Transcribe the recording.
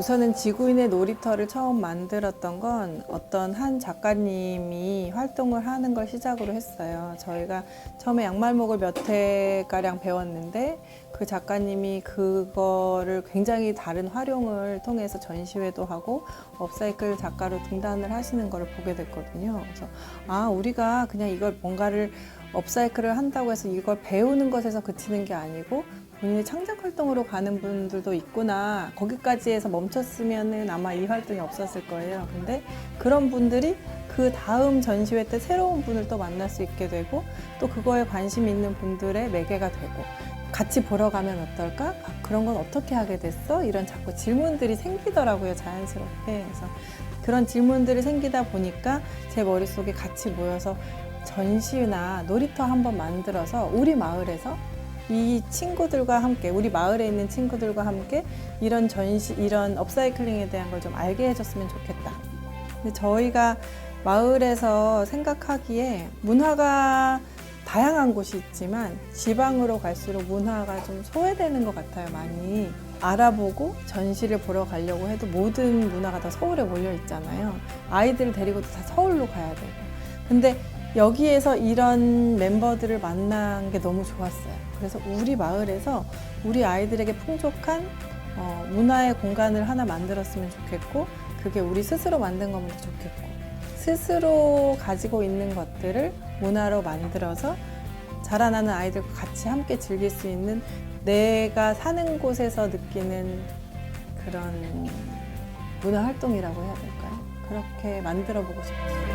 저는 지구인의 놀이터를 처음 만들었던 건 어떤 한 작가님이 활동을 하는 걸 시작으로 했어요. 저희가 처음에 양말목을 몇 회가량 배웠는데 그 작가님이 그거를 굉장히 다른 활용을 통해서 전시회도 하고 업사이클 작가로 등단을 하시는 걸 보게 됐거든요. 그래서 아, 우리가 그냥 이걸 뭔가를 업사이클을 한다고 해서 이걸 배우는 것에서 그치는 게 아니고 본인의 창작 활동으로 가는 분들도 있구나. 거기까지 해서 멈췄으면은 아마 이 활동이 없었을 거예요. 근데 그런 분들이 그 다음 전시회 때 새로운 분을 또 만날 수 있게 되고 또 그거에 관심 있는 분들의 매개가 되고 같이 보러 가면 어떨까? 아, 그런 건 어떻게 하게 됐어? 이런 자꾸 질문들이 생기더라고요, 자연스럽게. 그래서 그런 질문들이 생기다 보니까 제 머릿속에 같이 모여서 전시나 놀이터 한번 만들어서 우리 마을에서 이 친구들과 함께 우리 마을에 있는 친구들과 함께 이런 전시 이런 업사이클링에 대한 걸 좀 알게 해줬으면 좋겠다. 근데 저희가 마을에서 생각하기에 문화가 다양한 곳이 있지만 지방으로 갈수록 문화가 좀 소외되는 것 같아요 많이. 알아보고 전시를 보러 가려고 해도 모든 문화가 다 서울에 몰려 있잖아요. 아이들을 데리고도 다 서울로 가야 되고. 근데 여기에서 이런 멤버들을 만난 게 너무 좋았어요. 그래서 우리 마을에서 우리 아이들에게 풍족한 어, 문화의 공간을 하나 만들었으면 좋겠고, 그게 우리 스스로 만든 거면 더 좋겠고, 스스로 가지고 있는 것들을 문화로 만들어서 자라나는 아이들과 같이 함께 즐길 수 있는 내가 사는 곳에서 느끼는 그런 문화 활동이라고 해야 될까요? 그렇게 만들어 보고 싶어요.